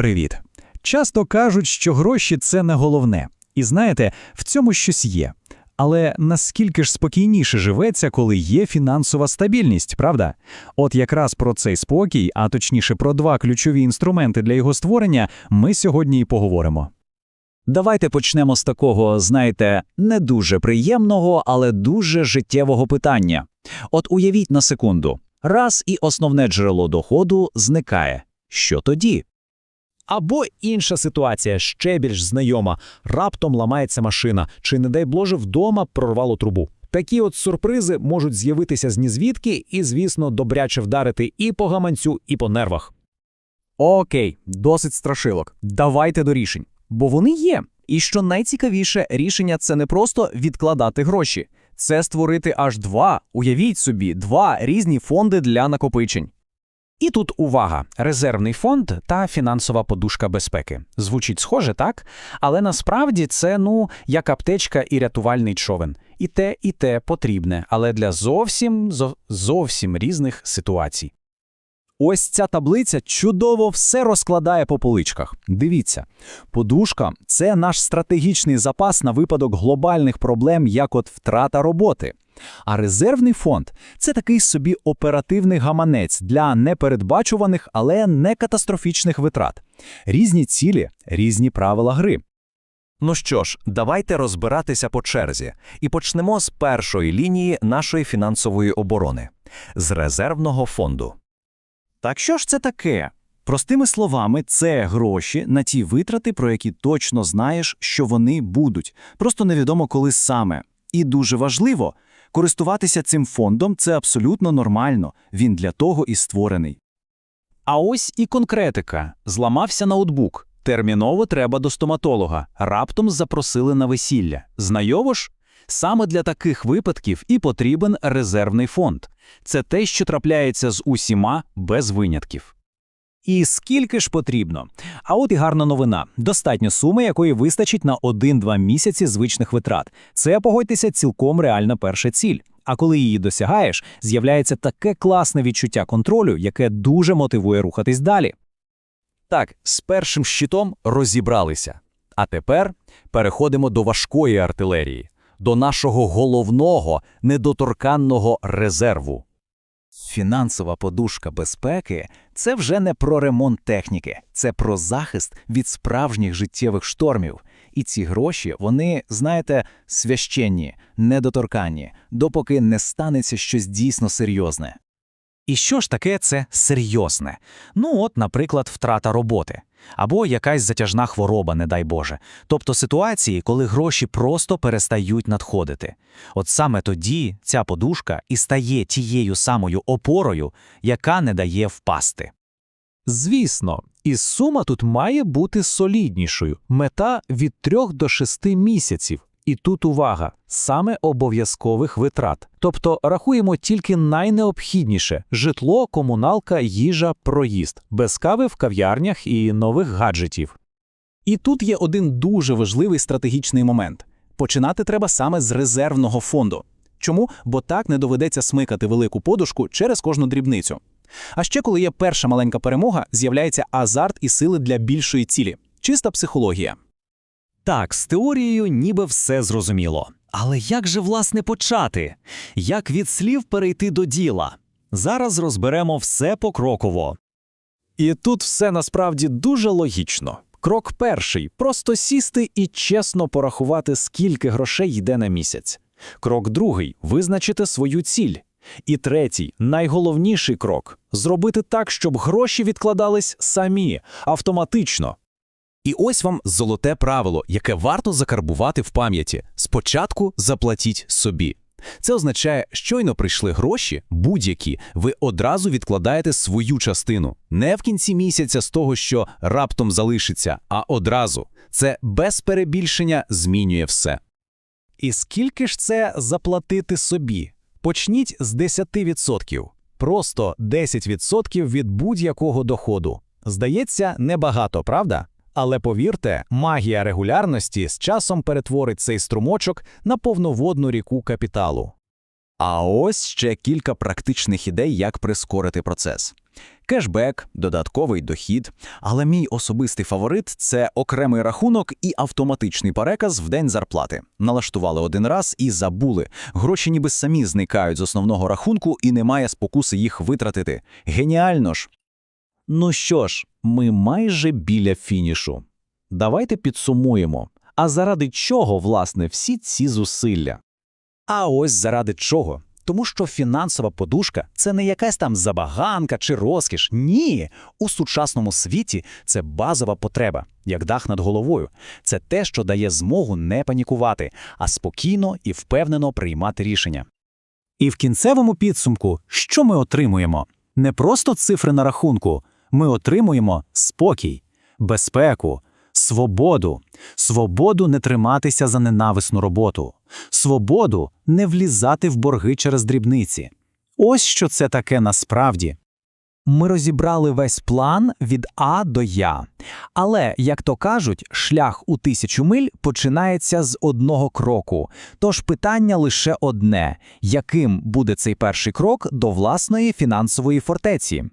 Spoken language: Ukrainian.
Привіт. Часто кажуть, що гроші це не головне. І знаєте, в цьому щось є. Але наскільки ж спокійніше живеться, коли є фінансова стабільність, правда? От якраз про цей спокій, а точніше про два ключові інструменти для його створення, ми сьогодні і поговоримо. Давайте почнемо з такого, знаєте, не дуже приємного, але дуже життєвого питання. От уявіть на секунду, раз і основне джерело доходу зникає. Що тоді? Або інша ситуація, ще більш знайома. Раптом ламається машина, чи, не дай Боже, вдома прорвало трубу. Такі от сюрпризи можуть з'явитися з нізвідки і, звісно, добряче вдарити і по гаманцю, і по нервах. Окей, досить страшилок. Давайте до рішень. Бо вони є. І що найцікавіше, рішення це не просто відкладати гроші, це створити аж два, уявіть собі, два різні фонди для накопичень. І тут увага: резервний фонд та фінансова подушка безпеки. Звучить схоже, так? Але насправді це ну як аптечка і рятувальний човен. І те, і те потрібне, але для зовсім зовсім різних ситуацій. Ось ця таблиця чудово все розкладає по поличках. Дивіться, подушка це наш стратегічний запас на випадок глобальних проблем, як от втрата роботи. А резервний фонд це такий собі оперативний гаманець для непередбачуваних, але не катастрофічних витрат. Різні цілі, різні правила гри. Ну що ж, давайте розбиратися по черзі і почнемо з першої лінії нашої фінансової оборони з резервного фонду. Так що ж це таке? Простими словами, це гроші на ті витрати, про які точно знаєш, що вони будуть. Просто невідомо коли саме. І дуже важливо, користуватися цим фондом це абсолютно нормально. Він для того і створений. А ось і конкретика. Зламався ноутбук. Терміново треба до стоматолога. Раптом запросили на весілля. Знайомо ж? Саме для таких випадків і потрібен резервний фонд. Це те, що трапляється з усіма без винятків. І скільки ж потрібно? А от і гарна новина. Достатньо суми, якої вистачить на 1-2 місяці звичних витрат. Це, погодьтеся, цілком реальна перша ціль. А коли її досягаєш, з'являється таке класне відчуття контролю, яке дуже мотивує рухатись далі. Так, з першим щитом розібралися. А тепер переходимо до важкої артилерії, до нашого головного недоторканного резерву. Фінансова подушка безпеки це вже не про ремонт техніки, це про захист від справжніх життєвих штормів. І ці гроші, вони, знаєте, священні, недоторканні, допоки не станеться щось дійсно серйозне. І що ж таке це серйозне? Ну, от, наприклад, втрата роботи. Або якась затяжна хвороба, не дай Боже. Тобто ситуації, коли гроші просто перестають надходити. От саме тоді ця подушка і стає тією самою опорою, яка не дає впасти. Звісно, і сума тут має бути соліднішою. Мета від 3 до 6 місяців. І тут увага саме обов'язкових витрат. Тобто рахуємо тільки найнеобхідніше житло, комуналка, їжа, проїзд, без кави в кав'ярнях і нових гаджетів. І тут є один дуже важливий стратегічний момент. Починати треба саме з резервного фонду. Чому? Бо так не доведеться смикати велику подушку через кожну дрібницю. А ще коли є перша маленька перемога, з'являється азарт і сили для більшої цілі. Чиста психологія. Так, з теорією ніби все зрозуміло. Але як же власне почати? Як від слів перейти до діла? Зараз розберемо все покроково. І тут все насправді дуже логічно. Крок перший просто сісти і чесно порахувати, скільки грошей йде на місяць. Крок другий визначити свою ціль. І третій, найголовніший крок зробити так, щоб гроші відкладались самі, автоматично. І ось вам золоте правило, яке варто закарбувати в пам'яті. Спочатку заплатіть собі. Це означає, щойно прийшли гроші, будь-які, ви одразу відкладаєте свою частину. Не в кінці місяця з того, що раптом залишиться, а одразу. Це без перебільшення змінює все. І скільки ж це заплатити собі? Почніть з 10%. Просто 10% від будь-якого доходу. Здається, небагато, правда? Але повірте, магія регулярності з часом перетворить цей струмочок на повноводну ріку капіталу. А ось ще кілька практичних ідей, як прискорити процес. Кешбек, додатковий дохід. Але мій особистий фаворит це окремий рахунок і автоматичний переказ в день зарплати. Налаштували один раз і забули. Гроші ніби самі зникають з основного рахунку і немає спокуси їх витратити. Геніально ж! Ну що ж, ми майже біля фінішу. Давайте підсумуємо. А заради чого, власне, всі ці зусилля? А ось заради чого? Тому що фінансова подушка це не якась там забаганка чи розкіш. Ні, у сучасному світі це базова потреба, як дах над головою. Це те, що дає змогу не панікувати, а спокійно і впевнено приймати рішення. І в кінцевому підсумку, що ми отримуємо? Не просто цифри на рахунку, ми отримуємо спокій, безпеку, свободу, свободу не триматися за ненависну роботу, свободу не влізати в борги через дрібниці. Ось що це таке насправді. Ми розібрали весь план від А до Я. Але, як то кажуть, шлях у тисячу миль починається з одного кроку. Тож питання лише одне: яким буде цей перший крок до власної фінансової фортеці?